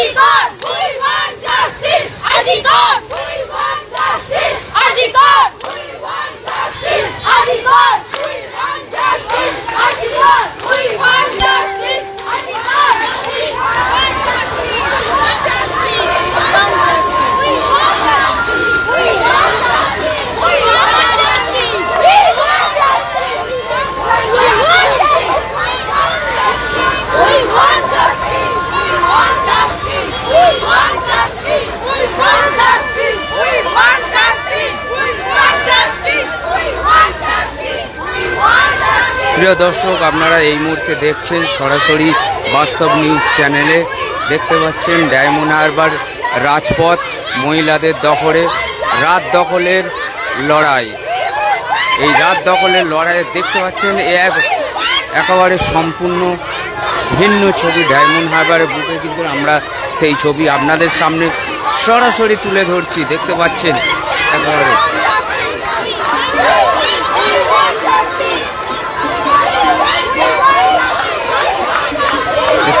Adhikar! We want justice! Adhikar! প্রিয় দর্শক, আপনারা এই মুহূর্তে দেখছেন সরাসরি বাস্তব নিউজ চ্যানেলে। দেখতে পাচ্ছেন ডায়মন্ড হারবার রাজপথ মহিলাদের দখলে, রাত দখলের লড়াই। এই রাত দখলের লড়াইয়ে দেখতে পাচ্ছেন এক একেবারে সম্পূর্ণ ভিন্ন ছবি ডায়মন্ড হারবারের বুকে, কিন্তু আমরা সেই ছবি আপনাদের সামনে সরাসরি তুলে ধরছি। দেখতে পাচ্ছেন একেবারে দেখতে পাচ্ছেন আমরা ব্যর্থ যেমন আছে সেরকম চলে যাব এখান থেকে যেখানে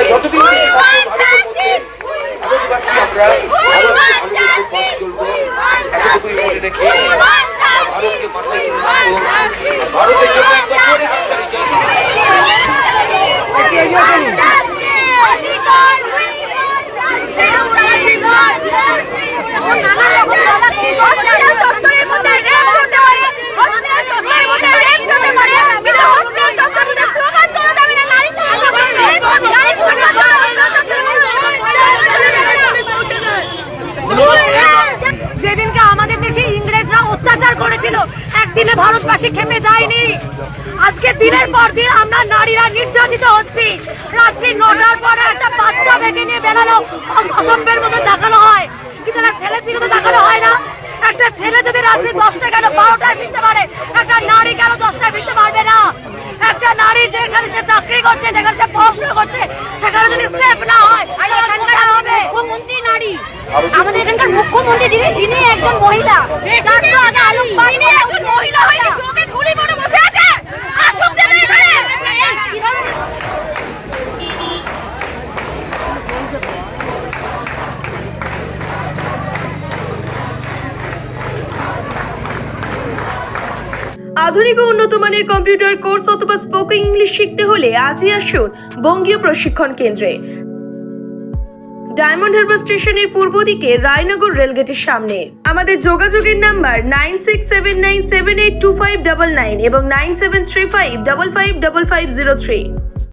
আমরা যতদিন আমরা ভারতকে খুব পথ চলবো এতটুকুই মনে রেখে ভারতকে মাথায় করেছিল একদিনে ভারতবাসী খেপে যায়নি। আজকে দিনের পর দিন আমরা নারীরা নির্যাতিত হচ্ছি। রাত্রি নটার পরে একটা বাচ্চা ভেঙে নিয়ে বেড়ালো অসভ্যের মতো দেখানো হয়। কিন্তু একটা ছেলের দিকে তো দেখানো হয় না। একটা ছেলে যদি রাত্রি দশটা গেল বারোটায় ফিরতে পারে, একটা নারী কেন দশটায় ফিরতে পারবে না? একটা নারী যেখানে সে চাকরি করছে, যেখানে সে পড়াশোনা করছে, সেখানে যদি সেফ না হয় আমাদের এখানকার মুখ্যমন্ত্রী যিনি তিনি একজন মহিলা। তার তো আগে আলম একজন মহিলা হয়নি চোখে ধুলি পড়ে বসে আছে। আসুক দেবে এখানে। আধুনিক ও উন্নত মানের কম্পিউটার কোর্স অথবা স্পোকেন ইংলিশ শিখতে হলে আজই আসুন বঙ্গীয় প্রশিক্ষণ কেন্দ্রে। ডায়মন্ড হারবার স্টেশনের পূর্ব দিকে রায়নগর রেলগেটের সামনে। আমাদের যোগাযোগের number nine six seven nine seven eight two five double nine এবং nine seven three five double five double five zero three